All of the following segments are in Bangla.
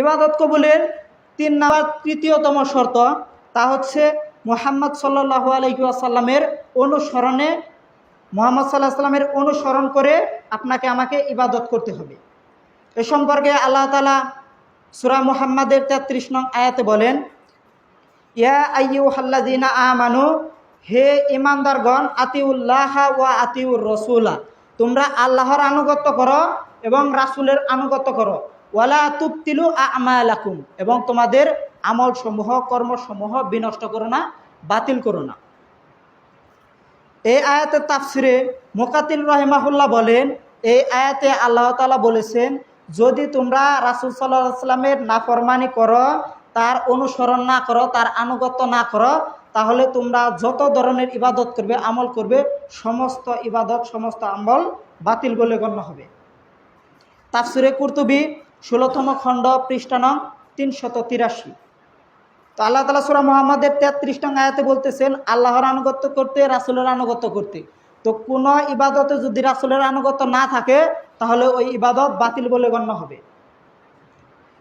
ইবাদত কবুলের তিন নাম্বার তৃতীয়তম শর্ত, তা হচ্ছে মোহাম্মদ সাল্লাহু আলহিউসাল্লামের অনুসরণে, মোহাম্মদ সাল্লাহ সাল্লামের অনুসরণ করে আপনাকে আমাকে ইবাদত করতে হবে। এ সম্পর্কে আল্লাহ তালা সুরা মুহাম্মাদের তেত্রিশ নং আয়াতে বলেন, ইয়া আইয়ু হাল্লাদিনা আমানু, হে ইমানদারগণ আতিউল্লাহ ওয়া আতিউর রসুলা, তোমরা আল্লাহর আনুগত্য করো এবং রাসুলের আনুগত্য করো। ওয়ালা তুবতিলু আমালাকুম, এবং তোমাদের আমলসমূহ, কর্মসমূহ বিনষ্ট করো না, বাতিল করো না। এই আয়াতের তাফসিরে মোকাতিল রহিমাহুল্লাহ বলেন এই আয়াতে আল্লাহ তালা বলেছেন, যদি তোমরা রাসুল সাল্লাহ সাল্লামের নাফরমানি করো, তার অনুসরণ না করো, তার আনুগত্য না করো, তাহলে তোমরা যত ধরনের ইবাদত করবে, আমল করবে, সমস্ত ইবাদত, সমস্ত আমল বাতিল বলে গণ্য হবে। তাফসিরে কুর্তুবি ষোলোতম খণ্ড, পৃষ্ঠা নং তিনশত তিরাশি। তো আল্লাহ তালা সুরা মোহাম্মদের তেত্রিশ নং আয়াতে বলতেছেন, আল্লাহর আনুগত্য করতে, রাসুলের আনুগত্য করতে। তো কোনো ইবাদতে যদি রাসুলের আনুগত্য না থাকে, তাহলে ওই ইবাদত বাতিল বলে গণ্য হবে।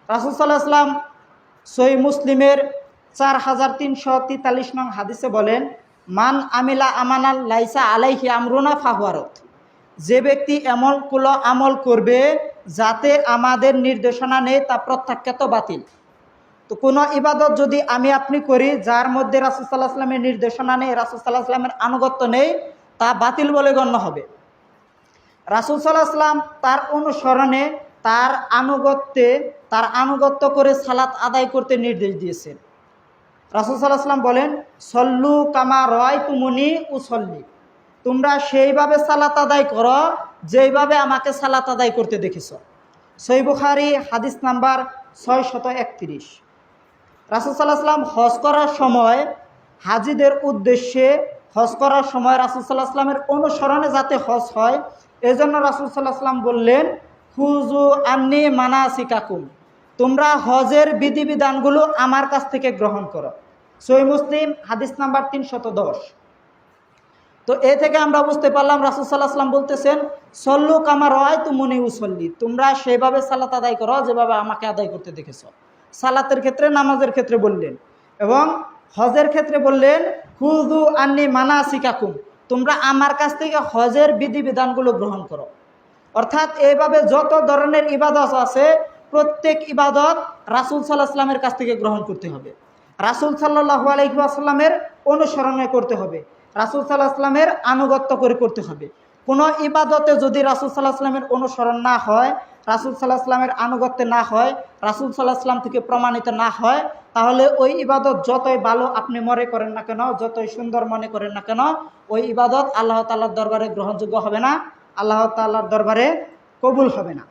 রাসুল সাল্লাহ আসলাম সই মুসলিমের চার হাজার তিনশো তেতাল্লিশ নং হাদিসে বলেন, মান আমিলা আমানাল লাইসা আলাইহি আমরুনা ফাহুয়ারত যে ব্যক্তি এমন কুলো আমল করবে যাতে আমাদের নির্দেশনা নেই, তা প্রত্যাখ্যাত বাতিল। তো কোনো ইবাদত যদি আমি আপনি করি, যার মধ্যে রাসুল সাল্লাহ আসলামের নির্দেশনা নেই, রাসুল সাল্লাহ আসলামের আনুগত্য নেই, তা বাতিল বলে গণ্য হবে। রাসুল সাল্লাহ আসলাম তার অনুসরণে, তার আনুগত্যে, তার আনুগত্য করে সালাত আদায় করতে নির্দেশ দিয়েছেন। রাসুল সাল্লাহ আসলাম বলেন, সল্লু কামা রয় তুমুনি উসল্লি। তোমরা সেইভাবে সালাত আদায় করো, যেইভাবে আমাকে সালাত আদায় করতে দেখেছ। সই বুখারি, হাদিস নাম্বার ছয় শত একত্রিশ। রাসুল সাল্লাহ সাল্লাম হজ করার সময়, হাজিদের উদ্দেশ্যে হজ করার সময় রাসুল সাল্লাহ সাল্লামের অনুসরণে যাতে হজ হয়, এজন্য রাসুল সাল্লাহ সাল্লাম বললেন খুজু আন্নি মানাসিকাকুম। তোমরা হজের বিধিবিধানগুলো আমার কাছ থেকে গ্রহণ করো। সই মুসলিম, হাদিস নাম্বার তিনশত দশ। তো এ থেকে আমরা বুঝতে পারলাম রাসুল সাল্লাহ সাল্লাম বলতেছেন, সল্লু কামার হয় তুমনি উসল্লি। তোমরা সেভাবে সালাত আদায় করো যেভাবে আমাকে আদায় করতে দেখেছ। সালাতের ক্ষেত্রে, নামাজের ক্ষেত্রে বললেন এবং হজের ক্ষেত্রে বললেন হুদু আন্নি মানা শিকাকুম তোমরা আমার কাছ থেকে হজের বিধিবিধানগুলো গ্রহণ করো। অর্থাৎ এইভাবে যত ধরনের ইবাদত আছে, প্রত্যেক ইবাদত রাসুল সাল্লাহ সাল্লামের কাছ থেকে গ্রহণ করতে হবে। রাসুল সাল্লাহ আলহিহাস্লামের অনুসরণে করতে হবে। রাসুল সাল্লাহ আসলামের আনুগত্য করে করতে হবে। কোনো ইবাদতে যদি রাসুল সাল্লাহ আসলামের অনুসরণ না হয়, রাসুল সাল্লাহ আসলামের আনুগত্যে না হয়, রাসুল সাল্লাহ আসলাম থেকে প্রমাণিত না হয়, তাহলে ওই ইবাদত যতই ভালো আপনি মনে করেন না কেন, যতই সুন্দর মনে করেন না কেন, ওই ইবাদত আল্লাহ তাল্লার দরবারে গ্রহণযোগ্য হবে না, আল্লাহ তাল্লার দরবারে কবুল হবে না।